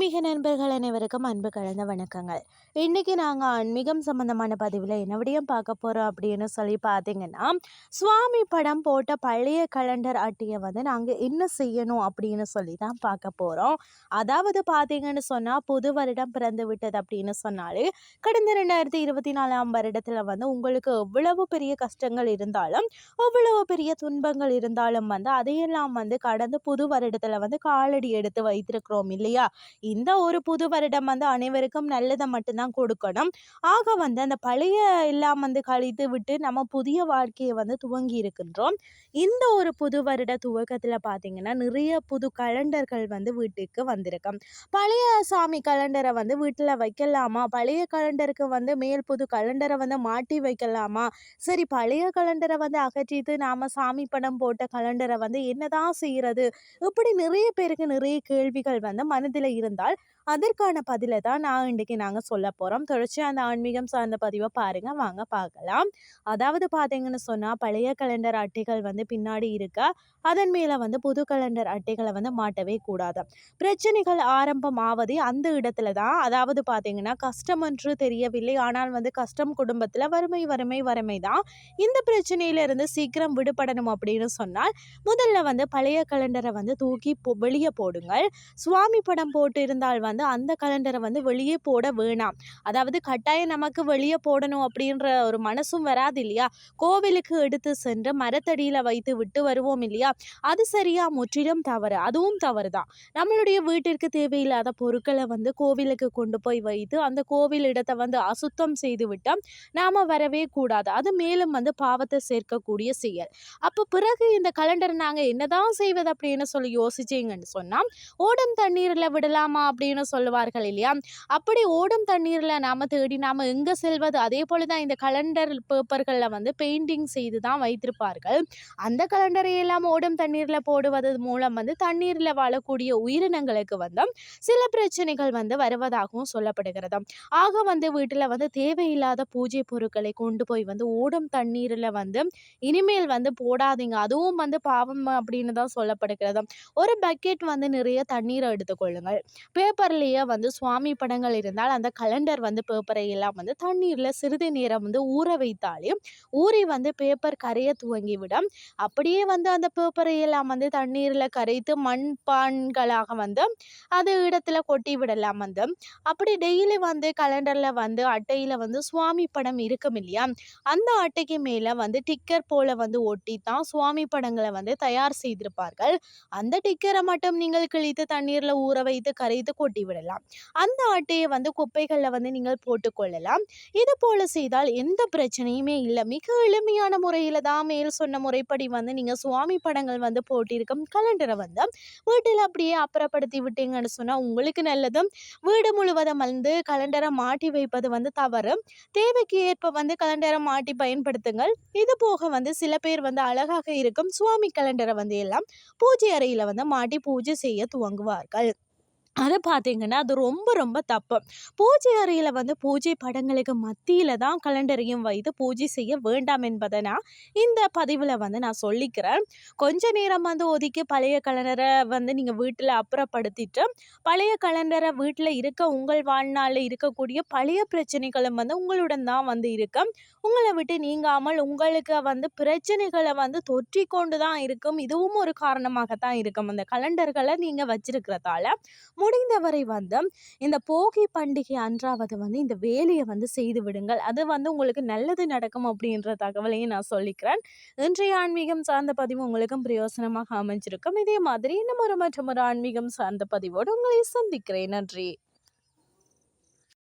ஆன்மீக நண்பர்கள் அனைவருக்கும் அன்பு கலந்த வணக்கங்கள். இன்றைக்கி நாங்கள் ஆன்மீகம் சம்மந்தமான பதிவில் என்ன விடையும் பார்க்க போகிறோம் அப்படின்னு சொல்லி பார்த்தீங்கன்னா சுவாமி படம் போட்ட பழைய கலண்டர் அட்டையை வந்து நாங்கள் என்ன செய்யணும் அப்படின்னு சொல்லி தான் பார்க்க போகிறோம் அதாவது பார்த்தீங்கன்னு சொன்னால் புது வருடம் பிறந்து விட்டது அப்படின்னு சொன்னாலே கடந்த ரெண்டாயிரத்தி இருபத்தி நாலாம் வருடத்தில் வந்து உங்களுக்கு எவ்வளவு பெரிய கஷ்டங்கள் இருந்தாலும் எவ்வளவு பெரிய துன்பங்கள் இருந்தாலும் வந்து அதையெல்லாம் வந்து கடந்து புது வருடத்தில் வந்து காலடி எடுத்து வைத்திருக்கிறோம் இல்லையா? இந்த ஒரு புது வருடம் வந்து அனைவருக்கும் நல்லதை மட்டும்தான் கொடுக்கணும். ஆக வந்து அந்த பழைய எல்லாம் வந்து கழித்து விட்டு நம்ம புதிய வாழ்க்கையை வந்து துவங்கி இருக்கின்றோம். இந்த ஒரு புது வருட துவக்கத்தில் பார்த்தீங்கன்னா நிறைய புது கலண்டர்கள் வந்து வீட்டுக்கு வந்திருக்கும். பழைய சாமி கலண்டரை வந்து வீட்டில் வைக்கலாமா? பழைய கலண்டருக்கு வந்து மேல் புது கலண்டரை வந்து மாட்டி வைக்கலாமா? சரி பழைய கலண்டரை வந்து அகற்றிட்டு நாம் சாமி படம் போட்ட கலண்டரை வந்து என்னதான் செய்கிறது இப்படி நிறைய பேருக்கு நிறைய கேள்விகள் வந்து மனதில் இருந்தால் அதற்கான பதிலை தான் நான் இன்றைக்கி நாங்கள் சொல்ல போகிறோம் தொடர்ச்சி அந்த ஆன்மீகம் சார்ந்த பதிவை பாருங்கள் வாங்க பார்க்கலாம். அதாவது பார்த்தீங்கன்னு சொன்னால் பழைய கலண்டர் அட்டைகள் வந்து பின்னாடி இருக்க? அதன் மேலே வந்து புது கலண்டர் அட்டைகளை வந்து மாட்டவே கூடாது? பிரச்சனைகள் ஆரம்பம் ஆவதே அந்த இடத்துல தான். அதாவது பார்த்தீங்கன்னா கஷ்டம் என்று தெரியவில்லை. ஆனால் வந்து கஷ்டம் குடும்பத்தில் வறுமை வறுமை வறுமை தான். இந்த பிரச்சனையிலிருந்து சீக்கிரம் விடுபடணும் அப்படின்னு சொன்னால் முதல்ல வந்து பழைய கலண்டரை வந்து தூக்கி வெளியே போடுங்கள். சுவாமி படம் போட்டு இருந்தால் வந்து அந்த கலண்டரை வந்து வெளியே போட வேணாம். அதாவது கட்டாயம் நமக்கு வெளியே போடணும் அப்படின்ற ஒரு மனசும் வராது இல்லையா? கோவிலுக்கு எடுத்து சென்று மரத்தடியில் வைத்து விட்டு வருவோம் இல்லையா? அது சரியா முற்றிலும் தவறு. அதுவும் தவறு தான் நம்மளுடைய வீட்டிற்கு தேவையில்லாத பொருட்களை வந்து கோவிலுக்கு கொண்டு போய் வைத்து அந்த கோவில் இடத்தை வந்து அசுத்தம் செய்து விட்டால் நாம் வரவே கூடாது. அது மேலும் வந்து பாவத்தை சேர்க்கக்கூடிய செயல். அப்போ பிறகு இந்த கலண்டர் நாங்கள் என்னதான் செய்வது அப்படின்னு சொல்லி யோசிச்சிங்கன்னு சொன்னால் ஓடம் தண்ணீரில் விடலாம் அப்படின்னு சொல்லுவார்கள் இல்லையா? அப்படி ஓடும் தண்ணீரில் நாம் தேடி நாம் எங்கே செல்வது? அதே போல தான் இந்த கலண்டர் பேப்பர்களில் வந்து பெயிண்டிங் செய்து தான் வைத்திருப்பார்கள். அந்த கலண்டரை எல்லாம் ஓடும் தண்ணீரில் போடுவது மூலம் வந்து தண்ணீரில் வாழக்கூடிய உயிரினங்களுக்கு வந்து சில பிரச்சனைகள் வந்து வருவதாகவும் சொல்லப்படுகிறது. ஆக வந்து வீட்டில் வந்து தேவையில்லாத பூஜை பொருட்களை கொண்டு போய் வந்து ஓடும் தண்ணீரில் வந்து இனிமேல் வந்து போடாதீங்க. அதுவும் வந்து பாவம் அப்படின்னு தான் சொல்லப்படுகிறது. ஒரு பக்கெட் வந்து நிறைய தண்ணீரை எடுத்துக்கொள்ளுங்கள். பேப்பர்லேயே வந்து சுவாமி படங்கள் இருந்தால் அந்த கலண்டர் வந்து பேப்பரை எல்லாம் வந்து தண்ணீரில் சிறிது நேரம் வந்து ஊற வைத்தாலே ஊறி வந்து பேப்பர் கரைய துவங்கிவிடும். அப்படியே வந்து அந்த பேப்பரை எல்லாம் வந்து தண்ணீரில் கரைத்து மண்பான்களாக வந்து அது இடத்துல கொட்டி விடலாம் வந்து. அப்படி டெய்லி வந்து கலண்டரில் வந்து அட்டையில் வந்து சுவாமி படம் இருக்கும் இல்லையா? அந்த அட்டைக்கு மேலே வந்து டிக்கர் போல வந்து ஒட்டி தான் சுவாமி படங்களை வந்து தயார் செய்திருப்பார்கள். அந்த டிக்கரை மட்டும் நீங்கள் கிழித்து தண்ணீரில் ஊற வைத்து கரை கரைத்து கொட்டி விடலாம். அந்த ஆட்டையை வந்து குப்பைகளில் வந்து நீங்கள் போட்டுக்கொள்ளலாம் இது போல செய்தால் எந்த பிரச்சனையுமே இல்லை. மிக எளிமையான முறையில் தான் மேல் சொன்ன முறைப்படி வந்து நீங்கள் சுவாமி படங்கள் வந்து போட்டிருக்கும். கலண்டரை வந்து வீட்டில் அப்படியே அப்புறப்படுத்தி விட்டீங்கன்னு சொன்னால் உங்களுக்கு நல்லதும். வீடு முழுவதும் வந்து கலண்டரை மாட்டி வைப்பது வந்து தவறு. தேவைக்கு ஏற்ப வந்து கலண்டரை மாட்டி பயன்படுத்துங்கள். இது போக வந்து சில பேர் வந்து அழகாக இருக்கும் சுவாமி கலண்டரை வந்து எல்லாம் பூஜை அறையில் வந்து மாட்டி பூஜை செய்ய துவங்குவார்கள். அதை பார்த்தீங்கன்னா அது ரொம்ப ரொம்ப தப்பு பூஜை அறையில் வந்து பூஜை படங்களுக்கு மத்தியில் தான் கலண்டரையும் வைத்து பூஜை செய்ய வேண்டாம் என்பதை நான் இந்த பதிவில் வந்து நான் சொல்லிக்கிறேன். கொஞ்ச நேரம் வந்து ஒதுக்கி பழைய கலண்டரை வந்து நீங்கள் வீட்டில் அப்புறப்படுத்திட்டு பழைய கலண்டரை வீட்டில் இருக்க உங்கள் வாழ்நாளில் இருக்கக்கூடிய பழைய பிரச்சனைகளும் வந்து உங்களுடன் தான் வந்து இருக்கும். உங்களை விட்டு நீங்காமல் உங்களுக்கு வந்து பிரச்சனைகளை வந்து தொற்றி கொண்டு தான் இருக்கும். இதுவும் ஒரு காரணமாகத்தான் இருக்கும். அந்த கலண்டர்களை நீங்கள் வச்சிருக்கிறதால முடிந்தவரை வந்து இந்த போகி பண்டிகை அன்றாவது வந்து இந்த வேலையை வந்து செய்து விடுங்கள். அது வந்து உங்களுக்கு நல்லது நடக்கும் அப்படின்ற தகவலையும் நான் சொல்லிக்கிறேன். இன்றைய ஆன்மீகம் சார்ந்த பதிவு உங்களுக்கும் பிரயோசனமாக அமைஞ்சிருக்கும். இதே மாதிரி இன்னும் ஒரு மற்றும் ஒரு ஆன்மீகம் சார்ந்த பதிவோடு உங்களை சந்திக்கிறேன். நன்றி.